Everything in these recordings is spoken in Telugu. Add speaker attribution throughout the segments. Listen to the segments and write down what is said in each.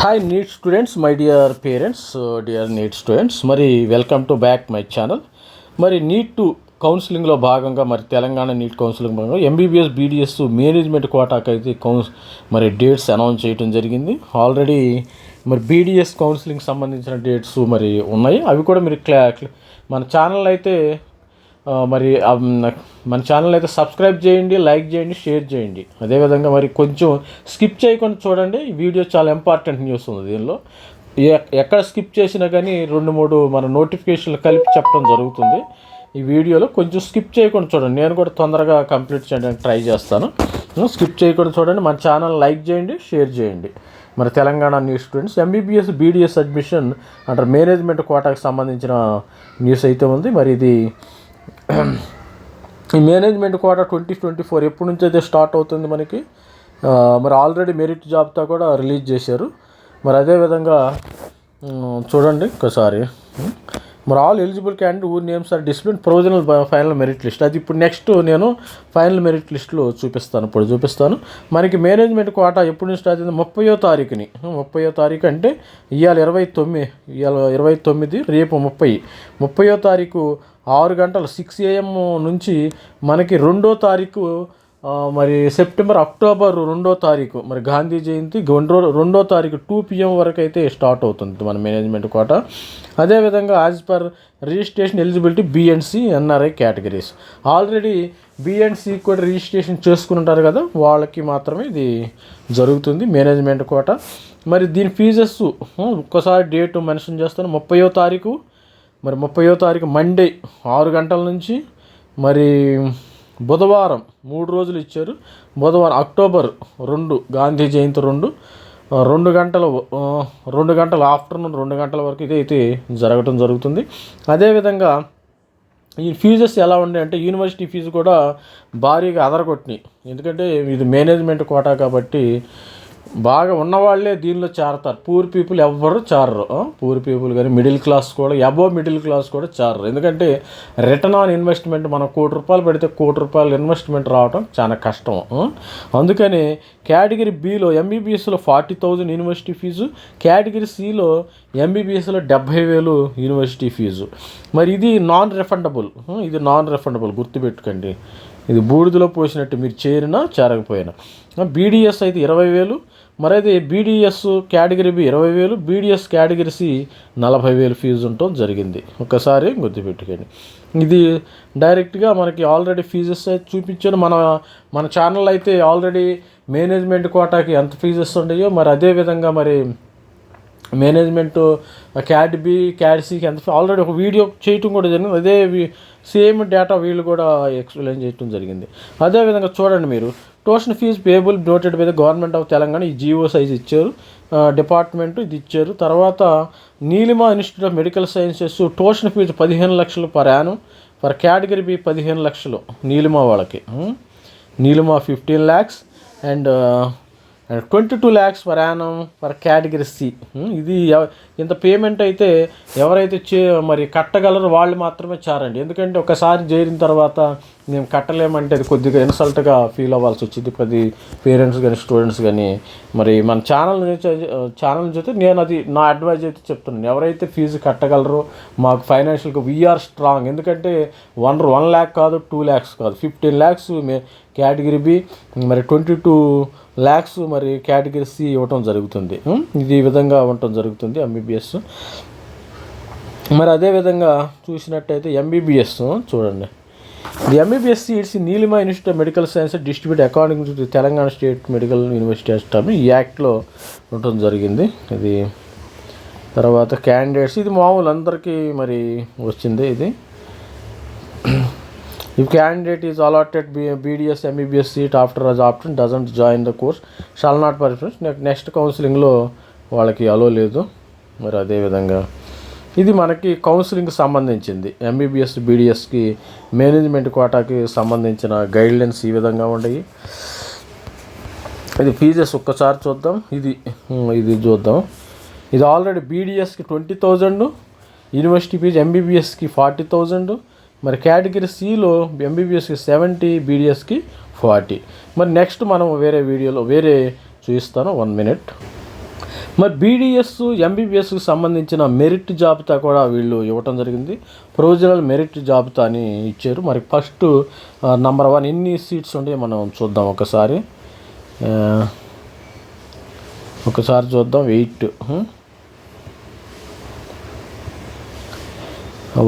Speaker 1: Hi NEET students my dear parents dear NEET students మరి welcome to back my channel మరి నీట్ టు కౌన్సిలింగ్లో భాగంగా మరి తెలంగాణ నీట్ కౌన్సిలింగ్ భాగంగా ఎంబీబీఎస్ బీడీఎస్ మేనేజ్మెంట్ కోటాకి అయితే కౌన్స్ మరి డేట్స్ అనౌన్స్ చేయడం జరిగింది. ఆల్రెడీ మరి బీడీఎస్ కౌన్సిలింగ్ సంబంధించిన డేట్స్ మరి ఉన్నాయి. అవి కూడా మీరు క్లా మన ఛానల్ అయితే మరి మన ఛానల్ అయితే సబ్స్క్రైబ్ చేయండి లైక్ చేయండి షేర్ చేయండి. అదేవిధంగా మరి కొంచెం స్కిప్ చేయకుండా చూడండి. ఈ వీడియో చాలా ఇంపార్టెంట్ న్యూస్ ఉంది దీనిలో. ఎక్కడ స్కిప్ చేసినా కానీ రెండు మూడు మన నోటిఫికేషన్లు కలిపి చెప్పడం జరుగుతుంది. ఈ వీడియోలో కొంచెం స్కిప్ చేయకుండా చూడండి. నేను కూడా తొందరగా కంప్లీట్ చేయడానికి ట్రై చేస్తాను. స్కిప్ చేయకుండా చూడండి. మన ఛానల్ లైక్ చేయండి షేర్ చేయండి. మరి Telangana news students MBBS BDS admission అంటారు. మేనేజ్మెంట్ కోటాకు సంబంధించిన న్యూస్ అయితే ఉంది. మరి ఇది ఈ management quota twenty twenty four ఎప్పటి నుంచి అయితే స్టార్ట్ అవుతుంది మనకి? మరి ఆల్రెడీ మెరిట్ జాబితా కూడా రిలీజ్ చేశారు. మరి అదేవిధంగా చూడండి ఒకసారి. మరి all eligible candidate your names are discipline provisional final merit list అది ఇప్పుడు నెక్స్ట్ నేను ఫైనల్ మెరిట్ లిస్ట్లో చూపిస్తాను. ఇప్పుడు చూపిస్తాను. మనకి మేనేజ్మెంట్ కోటా ఎప్పుడు నుంచి స్టార్ట్ అయింది? ముప్పయో తారీఖుని. ముప్పయో తారీఖు అంటే ఇవాళ ఇరవై తొమ్మిది ఇవాళ ఇరవై తొమ్మిది రేపు ముప్పై. ముప్పయో తారీఖు ఆరు గంటలు సిక్స్ ఏఎం నుంచి మనకి రెండో తారీఖు మరి సెప్టెంబర్ అక్టోబర్ రెండో తారీఖు మరి గాంధీ జయంతి రెండో రెండో తారీఖు టూ పిఎం వరకు అయితే స్టార్ట్ అవుతుంది మన మేనేజ్మెంట్ కోట అదేవిధంగా as per registration eligibility BNC NRI categories already BNC కూడా రిజిస్ట్రేషన్ చేసుకుని ఉంటారు కదా వాళ్ళకి మాత్రమే ఇది జరుగుతుంది మేనేజ్మెంట్ కోట మరి దీని ఫీజెస్ ఒక్కసారి డేట్ మెన్షన్ చేస్తాను. ముప్పయో తారీఖు మరి ముప్పయో తారీఖు మండే ఆరు గంటల నుంచి మరి బుధవారం మూడు రోజులు ఇచ్చారు. బుధవారం అక్టోబర్ రెండు గాంధీ జయంతి రెండు రెండు గంటల రెండు గంటల ఆఫ్టర్నూన్ రెండు గంటల వరకు ఇదైతే జరగటం జరుగుతుంది. అదేవిధంగా ఈ ఫీజెస్ ఎలా ఉన్నాయి అంటే యూనివర్సిటీ ఫీజు కూడా భారీగా అదరగొట్టినాయి. ఎందుకంటే ఇది మేనేజ్మెంట్ కోటా కాబట్టి బాగా ఉన్నవాళ్ళే దీనిలో చేరతారు. పూర్ పీపుల్ ఎవ్వరు చారరు. పూర్ పీపుల్ కానీ మిడిల్ క్లాస్ కూడా అబోవ్ మిడిల్ క్లాస్ కూడా చారరు. ఎందుకంటే రిటర్న్ ఆన్ ఇన్వెస్ట్మెంట్ మనం కోటి రూపాయలు పెడితే కోటి రూపాయలు ఇన్వెస్ట్మెంట్ రావడం చాలా కష్టం. అందుకని కేటగిరీ బిలో ఎంబీబీఎస్లో forty thousand university fee category సిలో ఎంబీబీఎస్లో డెబ్భై వేలు యూనివర్సిటీ ఫీజు. మరి ఇది నాన్ రిఫండబుల్ ఇది నాన్ రిఫండబుల్ గుర్తుపెట్టుకోండి. ఇది బూడిదలో పోసినట్టు మీరు చేరినా చేరకపోయినా. బీడీఎస్ అయితే ఇరవై వేలు మరైతే బీడీఎస్ కేటగిరీ బి ఇరవై వేలు బీడీఎస్ కేటగిరీ సి నలభై వేలు ఫీజు ఉండటం జరిగింది. ఒకసారి గుర్తుపెట్టుకోండి. ఇది డైరెక్ట్గా మనకి ఆల్రెడీ ఫీజెస్ అయితే చూపించాను మన మన ఛానల్ అయితే ఆల్రెడీ మేనేజ్మెంట్ కోటాకి ఎంత ఫీజెస్ ఉన్నాయో మరి అదే విధంగా మరి మేనేజ్మెంట్ క్యాట్ బి క్యాట్ సికి ఎంత ఆల్రెడీ ఒక వీడియో చేయటం కూడా జరిగింది. అదే సేమ్ డేటా వీళ్ళు కూడా ఎక్స్ప్లెయిన్ చేయటం జరిగింది. అదేవిధంగా చూడండి మీరు tuition fee payable noted by the government of Telangana ఈ జీవో సైజ్ ఇచ్చారు. డిపార్ట్మెంట్ ఇది ఇచ్చారు. తర్వాత Neelima institute of medical sciences tuition fee పదిహేను లక్షలు per annum per category B పదిహేను లక్షలు నీలిమా వాళ్ళకి. Neelima fifteen lakhs and twenty two lakhs per annum per category C ఇది ఇంత పేమెంట్ అయితే ఎవరైతే చే మరి కట్టగలరో వాళ్ళు మాత్రమే చారండి. ఎందుకంటే ఒకసారి చేరిన తర్వాత మేము కట్టలేమంటే అది కొద్దిగా ఇన్సల్ట్గా ఫీల్ అవ్వాల్సి వచ్చింది. ప్రతి పేరెంట్స్ కానీ స్టూడెంట్స్ కానీ మరి మన ఛానల్ ఛానల్ చూస్తే నేను అది నా అడ్వైజ్ అయితే చెప్తున్నాను. ఎవరైతే ఫీజు కట్టగలరో మాకు ఫైనాన్షియల్గా వీఆర్ స్ట్రాంగ్ ఎందుకంటే వన్ వన్ ల్యాక్ కాదు టూ ల్యాక్స్ కాదు. ఫిఫ్టీన్ ల్యాక్స్ మే కేటగిరీ బి మరి ట్వంటీ టూ ల్యాక్స్ మరి కేటగిరీ సి ఇవ్వటం జరుగుతుంది. ఇది ఈ విధంగా ఉండటం జరుగుతుంది ఎంబీబీఎస్ మరి అదేవిధంగా చూసినట్టయితే ఎంబీబీఎస్ చూడండి. The MBBS seats Neelima institute of medical science distribute according to Telangana state medical university అస్టామ్ ఈ యాక్ట్లో ఉండటం జరిగింది. ఇది తర్వాత క్యాండిడేట్స్ ఇది మామూలు అందరికీ మరి వచ్చింది ఇది. If candidate is allotted B- BDS MBBS seat after as option doesn't join the course shall not participate next next కౌన్సిలింగ్లో వాళ్ళకి అలో లేదు. మరి అదేవిధంగా ఇది మనకి కౌన్సిలింగ్కి సంబంధించింది. ఎంబీబీఎస్ బీడీఎస్కి మేనేజ్మెంట్ కోటాకి సంబంధించిన గైడ్లైన్స్ ఈ విధంగా ఉన్నాయి. ఇది ఫీజెస్ ఒక్కసారి చూద్దాం. ఇది ఇది చూద్దాం. ఇది ఆల్రెడీ బీడీఎస్కి ట్వంటీ థౌజండ్ యూనివర్సిటీ ఫీజు ఎంబీబీఎస్కి ఫార్టీ థౌజండ్ మరి కేటగిరీ సిలో ఎంబీబీఎస్కి సెవెంటీ బీడీఎస్కి ఫార్టీ మరి నెక్స్ట్ మనం వేరే వీడియోలో వేరే చూపిస్తాను. వన్ మినిట్ మరి బీడీఎస్ ఎంబీబీఎస్కి సంబంధించిన మెరిట్ జాబితా కూడా వీళ్ళు ఇవ్వటం జరిగింది. ప్రొవిజనల్ మెరిట్ జాబితా అని ఇచ్చారు. మరి ఫస్ట్ నంబర్ వన్ ఎన్ని సీట్స్ ఉండే మనం చూద్దాం ఒకసారి. ఒకసారి చూద్దాం. ఎయిట్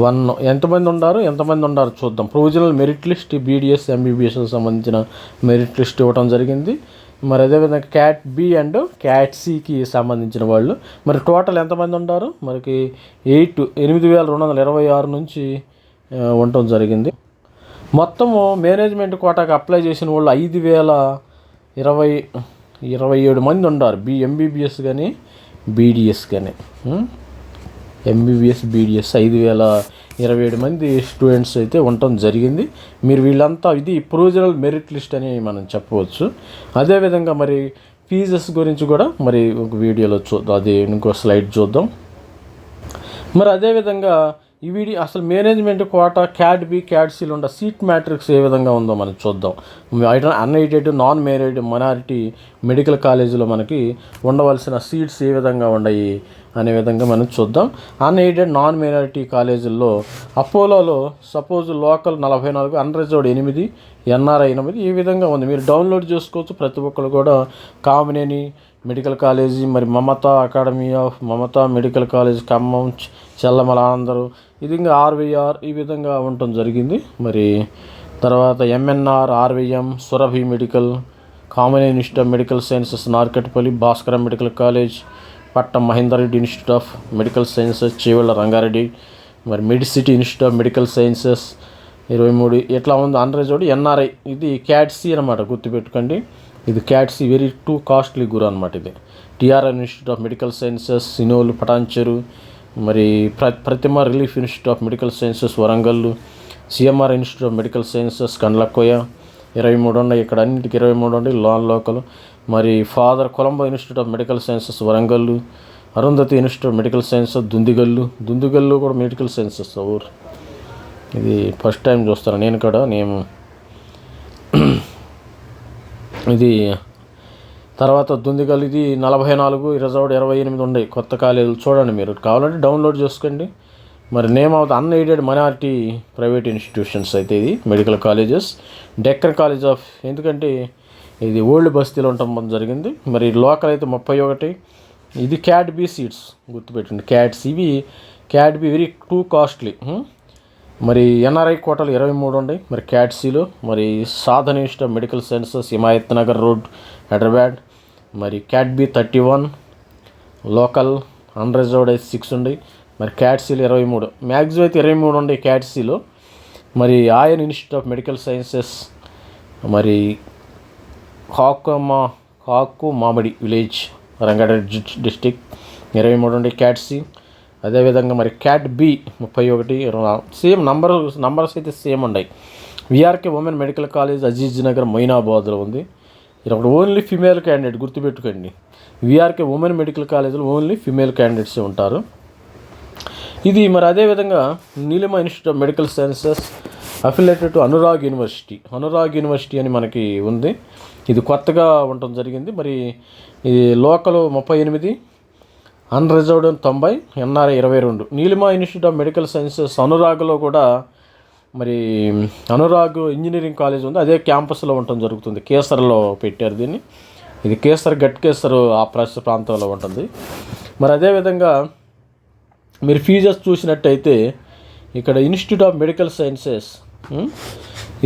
Speaker 1: వన్ ఎంతమంది ఉన్నారు ఎంతమంది ఉన్నారు చూద్దాం. ప్రొవిజనల్ మెరిట్ లిస్ట్ బీడిఎస్ ఎంబీబీఎస్కి సంబంధించిన మెరిట్ లిస్ట్ ఇవ్వడం జరిగింది. మరి అదేవిధంగా క్యాట్ బి అండ్ క్యాట్ సికి సంబంధించిన వాళ్ళు. మరి టోటల్ ఎంతమంది ఉన్నారు మనకి ఎయిట్ ఎనిమిది వేల రెండు వందల ఇరవై ఆరు నుంచి ఉండటం జరిగింది. మొత్తము మేనేజ్మెంట్ కోటాకి అప్లై చేసిన వాళ్ళు ఐదు వేల ఇరవై ఇరవై ఏడు మంది ఉన్నారు బి ఎంబీబీఎస్ కానీ బీడిఎస్ కానీ ఎంబీబీఎస్ బీడిఎస్ ఐదు వేల ఇరవై ఏడు మంది స్టూడెంట్స్ అయితే ఉండటం జరిగింది. మీరు వీళ్ళంతా ఇది ప్రొవిజనల్ మెరిట్ లిస్ట్ అని మనం చెప్పవచ్చు. అదేవిధంగా మరి ఫీజెస్ గురించి కూడా మరి ఒక వీడియోలో చూద్దాం అది ఇంకో స్లైడ్ చూద్దాం. మరి అదేవిధంగా ఈ వీడియో అసలు management quota cat B cat seal ఉన్న సీట్ మ్యాట్రిక్స్ ఏ విధంగా ఉందో మనం చూద్దాం. Unaided non married minority medical కాలేజీలో మనకి ఉండవలసిన సీట్స్ ఏ విధంగా ఉన్నాయి? అనే విధంగా మనం చూద్దాం. అన్ఎయిడెడ్ నాన్ మైనారిటీ కాలేజీల్లో అపోలోలో సపోజ్ లోకల్ నలభై నాలుగు అన్రిజర్వ్డ్ ఎనిమిది ఎన్ఆర్ఐ ఎనిమిది ఈ విధంగా ఉంది. మీరు డౌన్లోడ్ చేసుకోవచ్చు. ప్రతి ఒక్కరు కూడా కామినేని మెడికల్ కాలేజీ మరి Mamata academy of Mamata medical college Khammam Chellamala Andhra. ఇది ఇంకా ఆర్వీఆర్ ఈ విధంగా ఉండటం జరిగింది. మరి తర్వాత MNR RVM Surabhi medical common institute medical sciences Narketpally Bhaskaram medical college Pattam Mahender Reddy institute of medical sciences Chevella Rangareddy మరి Medicity institute of medical sciences ఇరవై మూడు. ఇట్లా ఉంది? ఆంధ్రజోడి ఎన్ఆర్ఐ. ఇది క్యాట్సీ అనమాట గుర్తుపెట్టుకోండి. ఇది cat C very too costly గురు అనమాట ఇది. TRN institute of medical sciences సినోలు Patancheru మరి ప్ర Prathima relief institute of medical sciences Warangal CMR institute of medical sciences Kandlakoya ఇరవై మూడు ఉన్నాయి ఇక్కడ అన్నింటికి ఇరవై మూడు ఉన్నాయి లోన్ లోకల్. మరి father Colombo institute of medical sciences Warangal Arundhati institute of medical sciences Dundigal. Dundigal కూడా మెడికల్ సైన్సెస్ ఊరు. ఇది ఫస్ట్ టైం చూస్తాను నేను కూడా. నేను ఇది తర్వాత దుందిగల్ ఇది నలభై నాలుగు రిజర్వ్డ్ ఇరవై ఎనిమిది ఉన్నాయి కొత్త కాలేజీలు. చూడండి మీరు. కావాలంటే డౌన్లోడ్ చేసుకోండి. మరి name of the unaided minority private institutions అయితే ఇది medical colleges. Deccan college of ఎందుకంటే ఇది ఓల్డ్ బస్తీలో ఉండటం జరిగింది. మరి లోకల్ అయితే ముప్పై ఒకటి. ఇది క్యాట్ బి సీట్స్ గుర్తుపెట్టండి క్యాట్స్ ఇవి cat B very too costly. మరి ఎన్ఆర్ఐ కోటలు ఇరవై మూడు ఉన్నాయి మరి క్యాట్సీలో మరి Sadhana institute medical sciences Himayat Nagar road Hyderabad. మరి cat B thirty one local unreserved అయితే సిక్స్ ఉన్నాయి మరి క్యాట్సీలు ఇరవై మూడు. మ్యాక్సిమం అయితే ఇరవై మూడు ఉన్నాయి క్యాట్సీలో మరి Ayaan institute of medical sciences మరి కాకమా కాకు మామిడి విలేజ్ రంగారెడ్డి డిస్టిక్. ఇరవై మూడు నుండి క్యాట్ సి అదేవిధంగా మరి క్యాట్ బి ముప్పై ఒకటి సేమ్ నంబర్ నంబర్స్ అయితే సేమ్ ఉన్నాయి VRK women medical college Aziz Nagar మొయినాబాద్లో ఉంది. ఇది ఒకటి ఓన్లీ ఫిమేల్ క్యాండిడేట్ గుర్తుపెట్టుకోండి. విఆర్కే ఉమెన్ మెడికల్ కాలేజీలో ఓన్లీ ఫిమేల్ క్యాండిడేట్స్ ఉంటారు. ఇది మరి అదేవిధంగా Neelima institute of medical sciences affiliated to Anurag university Anurag university అని మనకి ఉంది. ఇది కొత్తగా ఉండటం జరిగింది. మరి ఇది లోకల్ ముప్పై ఎనిమిది అన్రిజర్వ్డ్ తొంభై ఎన్ఆర్ఐ ఇరవై రెండు. Neelima institute of medical sciences అనురాగ్లో కూడా మరి అనురాగ్ ఇంజనీరింగ్ కాలేజ్ ఉంది. అదే క్యాంపస్లో ఉండటం జరుగుతుంది. కేసర్లో పెట్టారు దీన్ని. ఇది కేసర్ గట్ కేసర్ ఆ ప్రస్తుత ప్రాంతంలో ఉంటుంది. మరి అదేవిధంగా మీరు ఫీజెస్ చూసినట్టయితే ఇక్కడ institute of medical sciences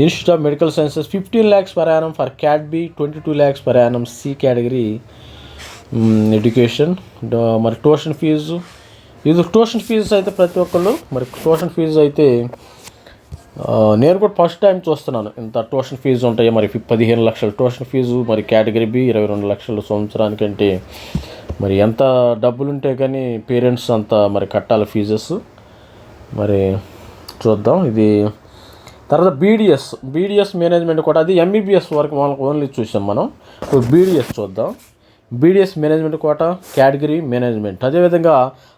Speaker 1: institute of medical sciences fifteen lakhs per annum for cat B twenty two lakhs per annum C category education మరి ట్యూషన్ ఫీజు ఇది ట్యూషన్ ఫీజు అయితే ప్రతి ఒక్కళ్ళు మరి ట్యూషన్ ఫీజు అయితే నేను కూడా ఫస్ట్ టైం చూస్తున్నాను. ఇంత ట్యూషన్ ఫీజు ఉంటాయి. మరి పదిహేను లక్షల ట్యూషన్ ఫీజు మరి కేటగిరీ బి ఇరవై రెండు లక్షల సంవత్సరానికంటే మరి ఎంత డబ్బులుంటే కానీ పేరెంట్స్ అంత మరి కట్టాలి ఫీజెస్ మరి చూద్దాం. ఇది తర్వాత బీడిఎస్ బీడిఎస్ మేనేజ్మెంట్ కూడా అది ఎంబీబీఎస్ వరకు వాళ్ళకి ఓన్లీ చూసాం మనం. ఇప్పుడు బీడిఎస్ చూద్దాం. BDS management quota category management అదేవిధంగా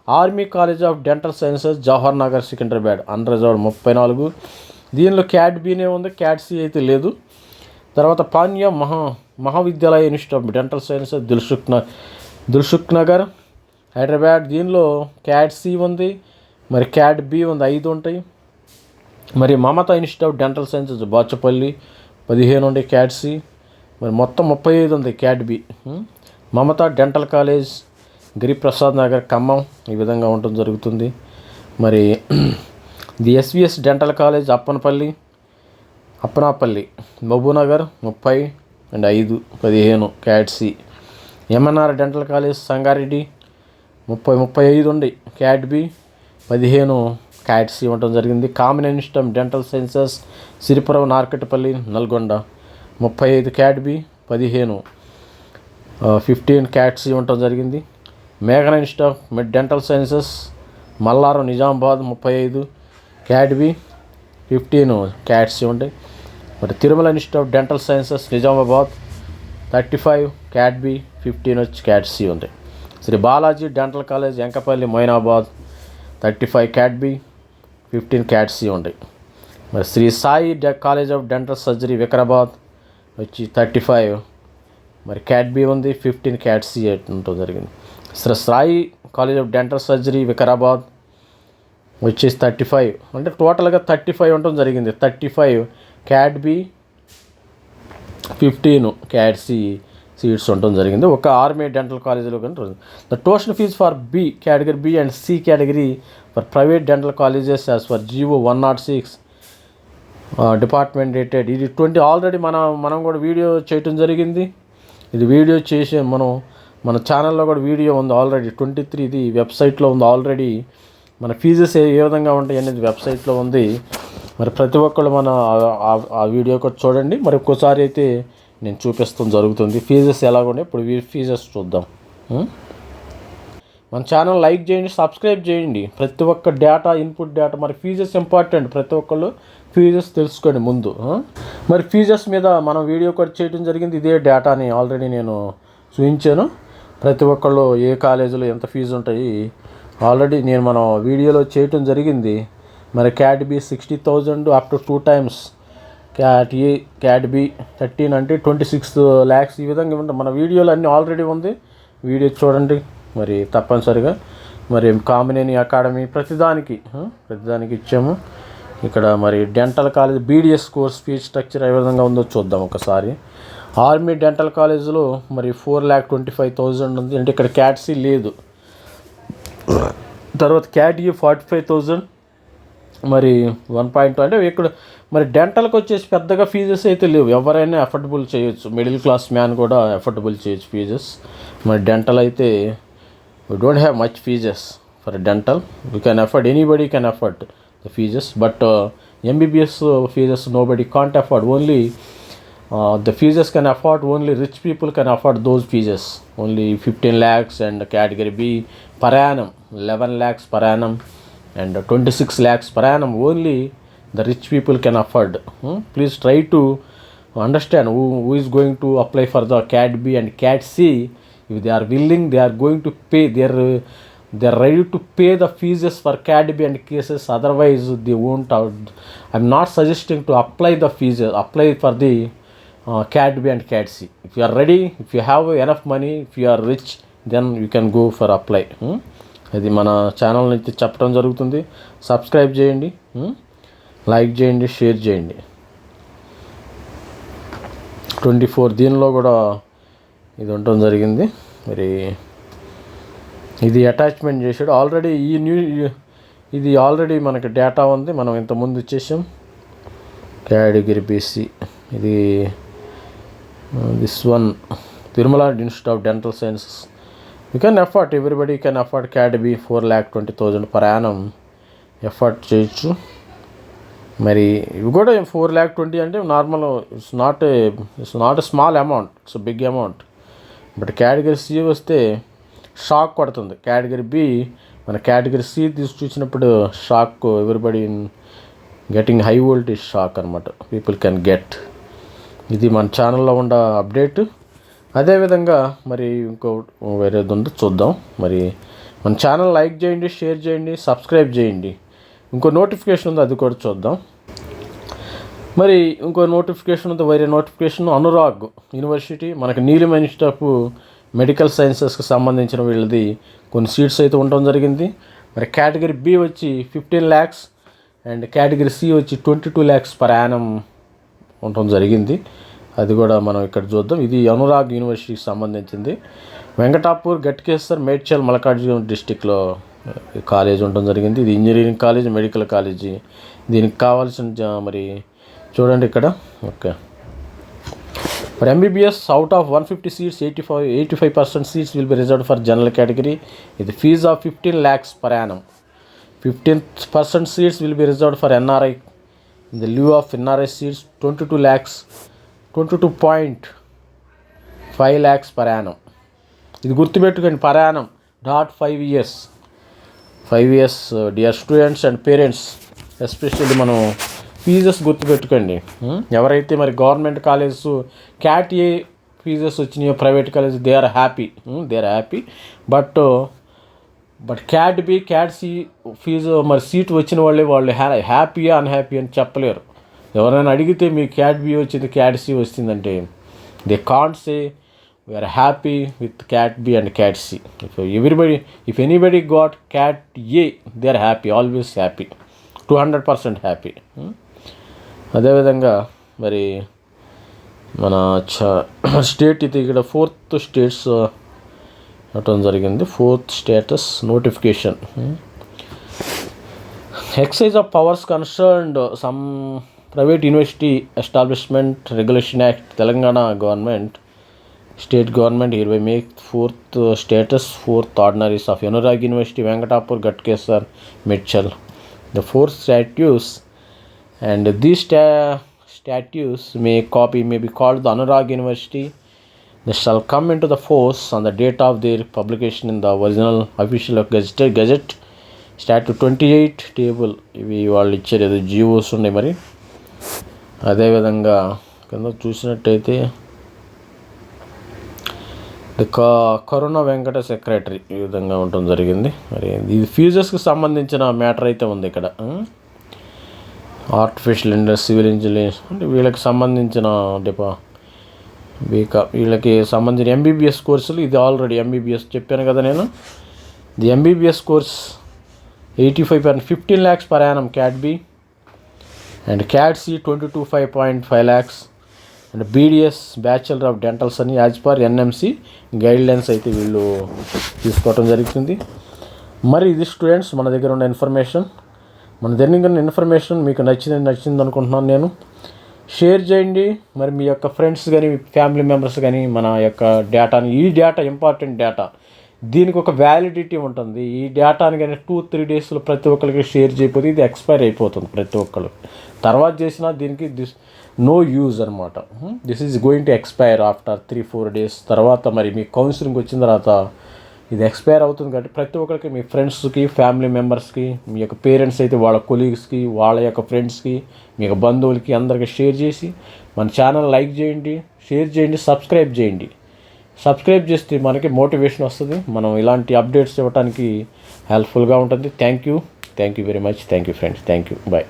Speaker 1: army college of dental sciences Jawahar Nagar Secunderabad unreserved ముప్పై నాలుగు. దీనిలో క్యాట్ బీనే ఉంది క్యాట్ సి అయితే లేదు. తర్వాత పాన్య మహా Mahavidyalaya institute of dental sciences Dilsukh Nagar Dilsukh Nagar Hyderabad దీనిలో క్యాట్ సి ఉంది మరి క్యాట్ బి ఉంది ఐదు ఉంటాయి. మరి Mamata institute of dental sciences Bachupally పదిహేను ఉండే క్యాట్ సి మరి మొత్తం ముప్పై ఐదు ఉంది cat B Mamata dental college Giriprasad Nagar Khammam ఈ విధంగా ఉండటం జరుగుతుంది. మరి the SVS dental college Appanapalli Appanapalli Mahabubnagar ముప్పై అండ్ ఐదు పదిహేను cat C MNR dental college Sangareddy ముప్పై ముప్పై ఐదు ఉండి క్యాట్ బి పదిహేను క్యాట్స్ సి జరిగింది. కామన్ ఇన్స్టమ్ డెంటల్ సైన్సెస్ సిరిపురం నార్కట్పల్లి నల్గొండ. ముప్పై ఐదు క్యాట్ బి పదిహేను ఫిఫ్టీన్ క్యాట్స్ ఇవ్వటం ఉండటం జరిగింది. మేఘన ఇన్స్టాఫ్ మిడ్ డెంటల్ సైన్సెస్ మల్లారం నిజామాబాద్ ముప్పై ఐదు క్యాట్ బి ఫిఫ్టీన్ క్యాట్స్ ఉంటాయి మరి Tirumala institute of dental sciences Nizamabad thirty five cat B fifteen వచ్చి cat C Shri Balaji dental college Enkapalli Moinabad thirty five cat B fifteen cat C ఉంటాయి మరి శ్రీ సాయి డె college of dental surgery Vikarabad వచ్చి థర్టీ ఫైవ్. మరి క్యాట్ బి ఉంది ఫిఫ్టీన్ క్యాట్ సి ఉండటం జరిగింది. Shri Sai college of dental surgery Vikarabad వచ్చేసి థర్టీ ఫైవ్. అంటే టోటల్గా థర్టీ ఫైవ్ ఉండటం జరిగింది. Thirty five cat B fifteen cat C seats ఉండటం జరిగింది. ఒక ఆర్మీ డెంటల్ కాలేజీలో కానీ the tuition fee for B category B and C category for private dental colleges as per GO one nought six department rated ఇది ట్వంటీ ఆల్రెడీ మన మనం కూడా వీడియో చేయటం జరిగింది. ఇది వీడియో చేసే మనం మన ఛానల్లో కూడా వీడియో ఉంది ఆల్రెడీ ట్వంటీ త్రీ ఇది వెబ్సైట్లో ఉంది ఆల్రెడీ మన ఫీజెస్ ఏ ఏ విధంగా ఉంటాయి అనేది వెబ్సైట్లో ఉంది. మరి ప్రతి ఒక్కళ్ళు మన ఆ- ఆ వీడియో కూడా చూడండి. మరి ఒక్కోసారి అయితే నేను చూపిస్తాం జరుగుతుంది. ఫీజెస్ ఎలాగుండే ఉన్నాయి? ఇప్పుడు ఫీజెస్ చూద్దాం. Hmm? మన ఛానల్ లైక్ చేయండి సబ్స్క్రైబ్ చేయండి. ప్రతి ఒక్క డేటా ఇన్పుట్ డేటా మరి ఫీజెస్ ఇంపార్టెంట్ ప్రతి ఒక్కళ్ళు ఫీజెస్ తెలుసుకోండి ముందు hmm? మరి ఫీజెస్ మీద మనం వీడియో కట్ చేయడం జరిగింది ఇదే డేటాని ఆల్రెడీ నేను చూపించాను. ప్రతి ఒక్కళ్ళు ఏ కాలేజీలో ఎంత ఫీజు ఉంటాయి ఆల్రెడీ నేను మనం వీడియోలో చేయటం జరిగింది. మరి cat B sixty thousand up to two times cat A cat B thirteen అంటే ట్వంటీ సిక్స్ ల్యాక్స్ ఈ విధంగా ఉంటాయి మన వీడియోలు అన్నీ ఆల్రెడీ ఉంది. వీడియో చూడండి. మరి తప్పనిసరిగా మరి కామినేని అకాడమీ ప్రతిదానికి ప్రతిదానికి ఇచ్చాము. ఇక్కడ మరి dental college BDS course fee structure ఏ విధంగా ఉందో చూద్దాం ఒకసారి. ఆర్మీ డెంటల్ కాలేజ్లో మరి four lakh twenty five thousand ఉంది. అంటే ఇక్కడ క్యాట్సీ లేదు. తర్వాత క్యాట్ ఈ ఫార్టీ ఫైవ్ థౌజండ్ మరి వన్ పాయింట్ అంటే ఇక్కడ మరి డెంటల్కి వచ్చేసి పెద్దగా ఫీజెస్ అయితే లేవు. ఎవరైనా అఫోర్డబుల్ చేయొచ్చు. మిడిల్ క్లాస్ మ్యాన్ కూడా అఫోర్డబుల్ చేయొచ్చు ఫీజెస్ మరి డెంటల్ అయితే we don't have much fees for dental you can afford anybody can afford the fees but MBBS fees nobody can't afford only the fees can afford only rich people can afford those fees only fifteen lakhs and category B per annum eleven lakhs per and 26 lakhs per annum only the rich people can afford. Hmm? please try to understand who, who is going to apply for the cat b and cat c. If they are willing they are going to pay they are they are ready to pay the fees for cat b and cases otherwise they won't i'm not suggesting to apply the fees apply for the uh, cat b and cat c. If you are ready if you have enough money if you are rich then you can go for apply. Hmm? ఇది మన ఛానల్ అయితే చెప్పడం జరుగుతుంది. సబ్స్క్రైబ్ చేయండి లైక్ చేయండి షేర్ చేయండి. ట్వంటీ ఫోర్ దీనిలో కూడా ఇది ఉండటం జరిగింది. మరి ఇది అటాచ్మెంట్ చేసాడు ఆల్రెడీ ఈ న్యూ ఇది ఆల్రెడీ మనకి డేటా ఉంది. మనం ఇంతకుముందు ఇచ్చేసాం కేటగిరీ బీసీ ఇది this one Tirumala institute of dental sciences you can afford everybody can afford cat B four lakh twenty thousand per annum afford చేయొచ్చు. మరి ఇవి కూడా ఫోర్ ల్యాక్ ట్వంటీ అంటే normal it's not it's not small amount it's big amount but category C వస్తే షాక్ కొడుతుంది. కేటగిరీ బి మన కేటగిరీ సి తీసి చూసినప్పుడు shock everybody getting high voltage shock అనమాట పీపుల్ కెన్ గెట్ ఇది మన ఛానల్లో ఉన్న అప్డేట్ అదేవిధంగా మరి ఇంకో వేరేది ఉందో చూద్దాం. మరి మన ఛానల్ లైక్ చేయండి షేర్ చేయండి సబ్స్క్రైబ్ చేయండి. ఇంకో నోటిఫికేషన్ ఉంది అది కూడా చూద్దాం. మరి ఇంకో నోటిఫికేషన్ ఉంది వేరే నోటిఫికేషన్ అనురాగ్ యూనివర్సిటీ. మనకి నీలిమ ఇన్స్టాఫ్ మెడికల్ సైన్సెస్కి సంబంధించిన వీళ్ళది కొన్ని సీట్స్ అయితే ఉండడం జరిగింది. మరి కేటగిరీ బి వచ్చి fifteen lakhs and category C వచ్చి twenty two lakhs per annum ఉండటం జరిగింది. అది కూడా మనం ఇక్కడ చూద్దాం. ఇది అనురాగ్ యూనివర్సిటీకి సంబంధించింది. వెంకటాపూర్ గట్కేశ్వర్ మేడ్చల్ మల్లకార్జున డిస్టిక్లో కాలేజ్ ఉండడం జరిగింది. ఇది ఇంజనీరింగ్ కాలేజ్ మెడికల్ కాలేజీ. దీనికి కావాల్సిన మరి చూడండి ఇక్కడ. ఓకే. ఇప్పుడు MBBS out of one fifty seats eighty five eighty five percent seats will be reserve for general category ఇది fee of fifteen lakhs per annum fifteen percent seats will be reserve for NRI in the leave of NRI seats twenty two lakhs 22.5 lakhs per annum. ఇది గుర్తుపెట్టుకోండి per dot five years five years dear students and parents especially మనం ఫీజెస్ గుర్తుపెట్టుకోండి. ఎవరైతే మరి government colleges cat A fees వచ్చినాయో private college they are happy they are happy but but cat B cat C fee మరి సీట్ వచ్చిన వాళ్ళే వాళ్ళు హ్యా హ్యాపీయా అన్హ్యాపీ అని చెప్పలేరు. ఎవరైనా అడిగితే మీ క్యాట్ బి వచ్చింది క్యాట్ సి వచ్చిందంటే they can't say we are happy with cat B and cat C if everybody if anybody got cat A they are happy always happy two hundred percent happy అదేవిధంగా మరి మన చ స్టేట్ ఇది ఇక్కడ ఫోర్త్ స్టేట్స్ అవటం జరిగింది. Fourth status notification excise of powers concerned some private university establishment regulation act Telangana government state government ఇరవై May fourth status fourth ordinaries of Anurag university Venkatapur Ghatkesar Medchal the four statutes and the sta statutes may copy may be called the Anurag university the shall come into the force on the date of their publication in the original official gazette gazette statute twenty eight table ఇవి వాళ్ళు ఇచ్చారు ఏదో జీవోస్ ఉన్నాయి మరి అదేవిధంగా కింద చూసినట్టయితే ది కరోనా కరుణ వెంకట సెక్రటరీ ఈ విధంగా ఉండటం జరిగింది. మరి ఇది ఫ్యూజర్స్కి సంబంధించిన మ్యాటర్ అయితే ఉంది ఇక్కడ. ఆర్టిఫిషియల్ ఇండస్ సివిల్ ఇంజనీర్స్ అంటే వీళ్ళకి సంబంధించిన డిపా బీకా వీళ్ళకి సంబంధించిన ఎంబీబీఎస్ కోర్సులు. ఇది ఆల్రెడీ ఎంబీబీఎస్ చెప్పాను కదా నేను. The MBBS course eighty five per fifteen lakhs per annum cat B and cat C twenty two five point five lakhs and BDS bachelor of dentals అని యాజ్ పర్ ఎన్ఎంసి గైడ్లైన్స్ అయితే వీళ్ళు తీసుకోవటం జరుగుతుంది. మరి ఇది స్టూడెంట్స్ మన దగ్గర ఉన్న ఇన్ఫర్మేషన్ మన దగ్గర ఉన్న ఇన్ఫర్మేషన్ మీకు నచ్చింది నచ్చింది అనుకుంటున్నాను నేను. షేర్ చేయండి. మరి మీ యొక్క ఫ్రెండ్స్ కానీ ఫ్యామిలీ మెంబర్స్ కానీ మన యొక్క డేటాని ఈ డేటా ఇంపార్టెంట్ డేటా దీనికి ఒక వ్యాలిడిటీ ఉంటుంది. ఈ డేటాని కానీ టూ త్రీ డేస్లో ప్రతి ఒక్కరికి షేర్ చేయకపోతే ఇది ఎక్స్పైర్ అయిపోతుంది ప్రతి ఒక్కరు. తర్వాత చేసినా దీనికి దిస్ నో యూజ్ అనమాట this is going to expire after three four days తర్వాత మరి మీ కౌన్సిలింగ్ వచ్చిన తర్వాత ఇది ఎక్స్పైర్ అవుతుంది కాబట్టి ప్రతి ఒక్కరికి మీ ఫ్రెండ్స్కి ఫ్యామిలీ మెంబర్స్కి మీ యొక్క పేరెంట్స్ అయితే వాళ్ళ కొలీగ్స్కి వాళ్ళ యొక్క ఫ్రెండ్స్కి మీ యొక్క బంధువులకి అందరికీ షేర్ చేసి మన ఛానల్ లైక్ చేయండి షేర్ చేయండి సబ్స్క్రైబ్ చేయండి. సబ్స్క్రైబ్ చేస్తే మనకి మోటివేషన్ వస్తుంది. మనం ఇలాంటి అప్డేట్స్ ఇవ్వడానికి హెల్ప్ఫుల్గా ఉంటుంది. Thank you thank you very much thank you friends thank you bye